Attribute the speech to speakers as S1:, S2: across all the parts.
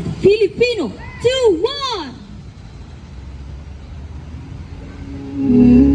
S1: Filipino 2-1!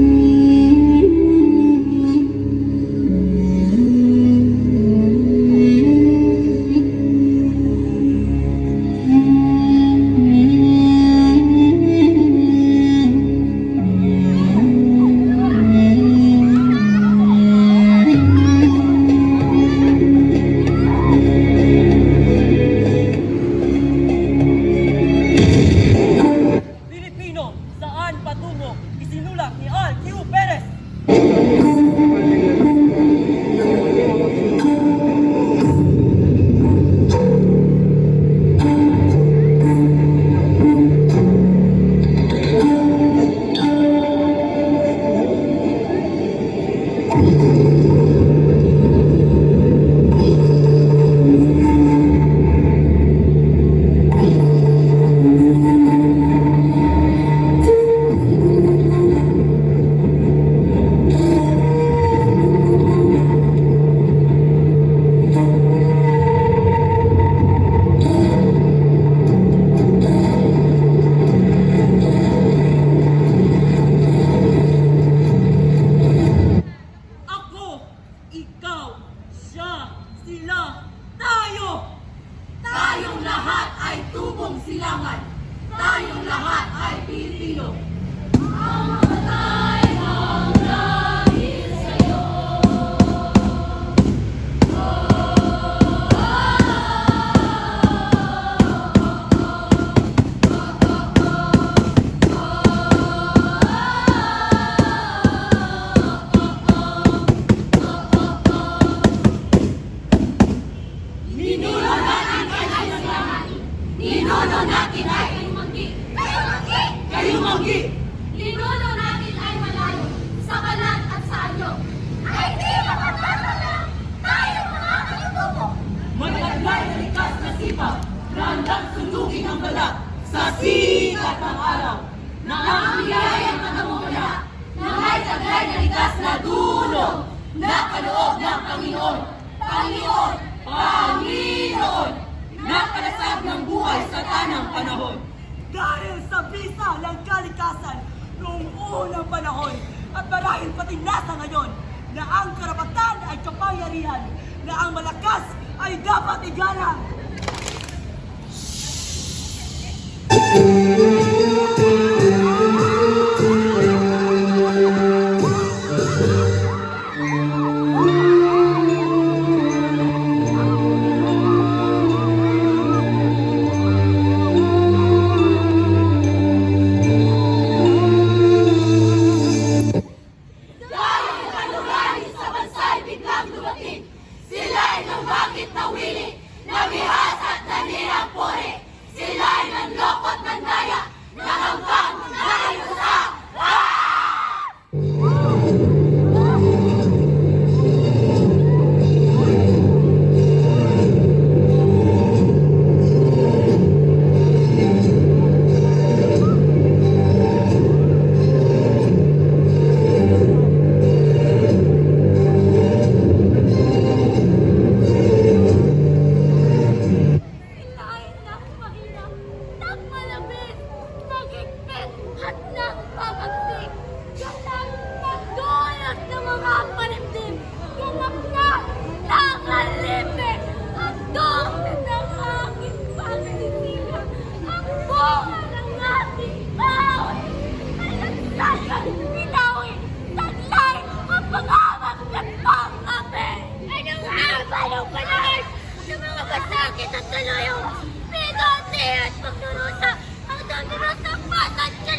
S2: Silangan. Tayong lahat ay Pilipino. Ninuno Kayumanggi! Ninuno natin ay malayo sa kalat at sa anyo. Ay di makakasala! Tayo mga kalutubo!
S3: Maglaglay na likas na sipa, na handang sundugin ang balat sa sikat ng araw.
S2: Na ang nakamumula na may taglay na likas na dulo na kaloob ng Panginoon. Panginoon! Panginoon!
S3: Nakalasag ng buhay sa tanang panahon. Dahil sa bisa ng kalikasan noong unang panahon at marahil pati nasa ngayon na ang karapatan ay kapangyarihan na ang malakas ay dapat igalang.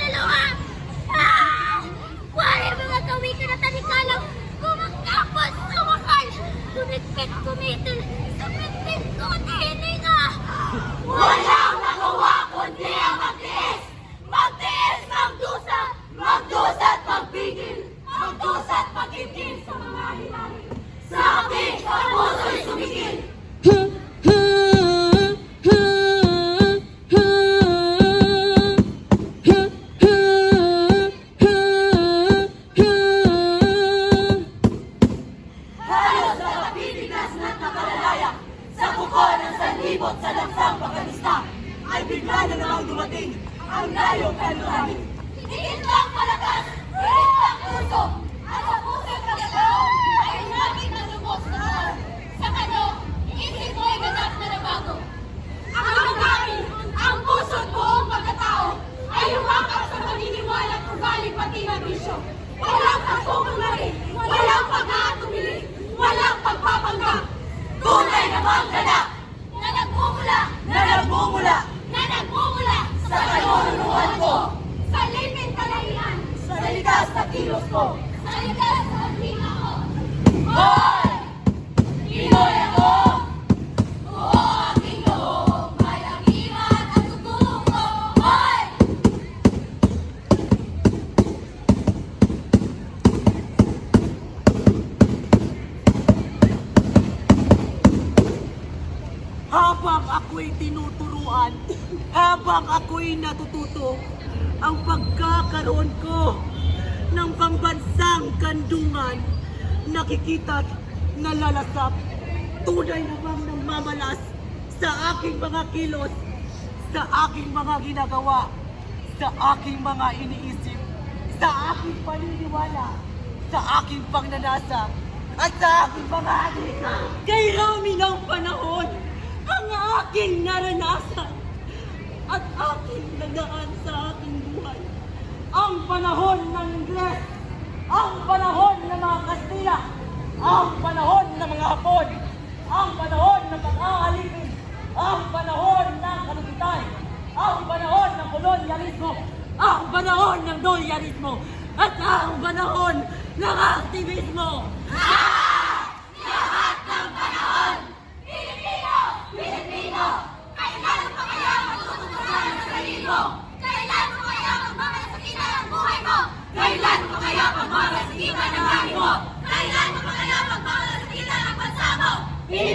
S2: dalawa! Ah! Pare, mga kawi ka na tanikalang! Kumakapos, kumakal! Kumikpit, kumitil!
S3: Kumikpit, kumitinig ah! Wala!
S2: Higit pang malakas, higit pang puso, at sa puso ng tao ay laging nalubos na araw. Sa kano, isip mo'y ganap na nabago. Ang hanggarin, ang puso't buong pagkatao ay umakap sa paniniwala at ugali pati na bisyo. Walang pagkukunwari, walang pag-aatubili, walang pagpapanggap. Tunay na manggana na nagmumula,
S3: Na nagmumula
S2: na nagmumula sa kaluluhan ko. Sa lipid kalahian,
S3: sa likas na kilos ko.
S2: sa likas na paghinga ko. Hoy! Pinoy ako! Oo, aking loob, may agiman at tutuko. Hoy!
S3: Habang ako'y tinuturuan, habang ako'y natututo, ang pagkakaroon ko ng pambansang kandungan, nakikita't nalalasap, tunay namang ng mamalas sa aking mga kilos, sa aking mga ginagawa, sa aking mga iniisip, sa aking paniniwala, sa aking pagnanasa, at sa aking mga adika. Kay rami ng panahon, ang aking naranasan at aking nagaan sa aking panahon ng Ingles, ang panahon ng mga Kastila, ang panahon ng mga Hapon, ang panahon ng pag-aalipin, ang panahon ng kalupitan, ang panahon ng kolonyalismo, ang panahon ng dolyalismo, at ang panahon ng aktivismo.
S2: Pilipino!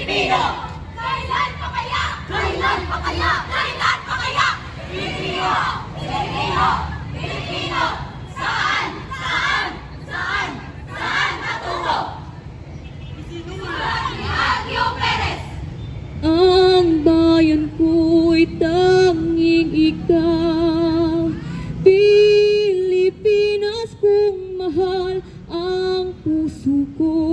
S2: Pilipino! Kailan pa kaya? Kailan pa kaya? Kailan pa kaya? Pilipino! Pilipino! Pilipino! Saan? Saan? Saan? Saan patungo? Ni Agio Perez!
S1: Ang bayan ko'y tanging ikaw Pilipinas kong mahal ang puso ko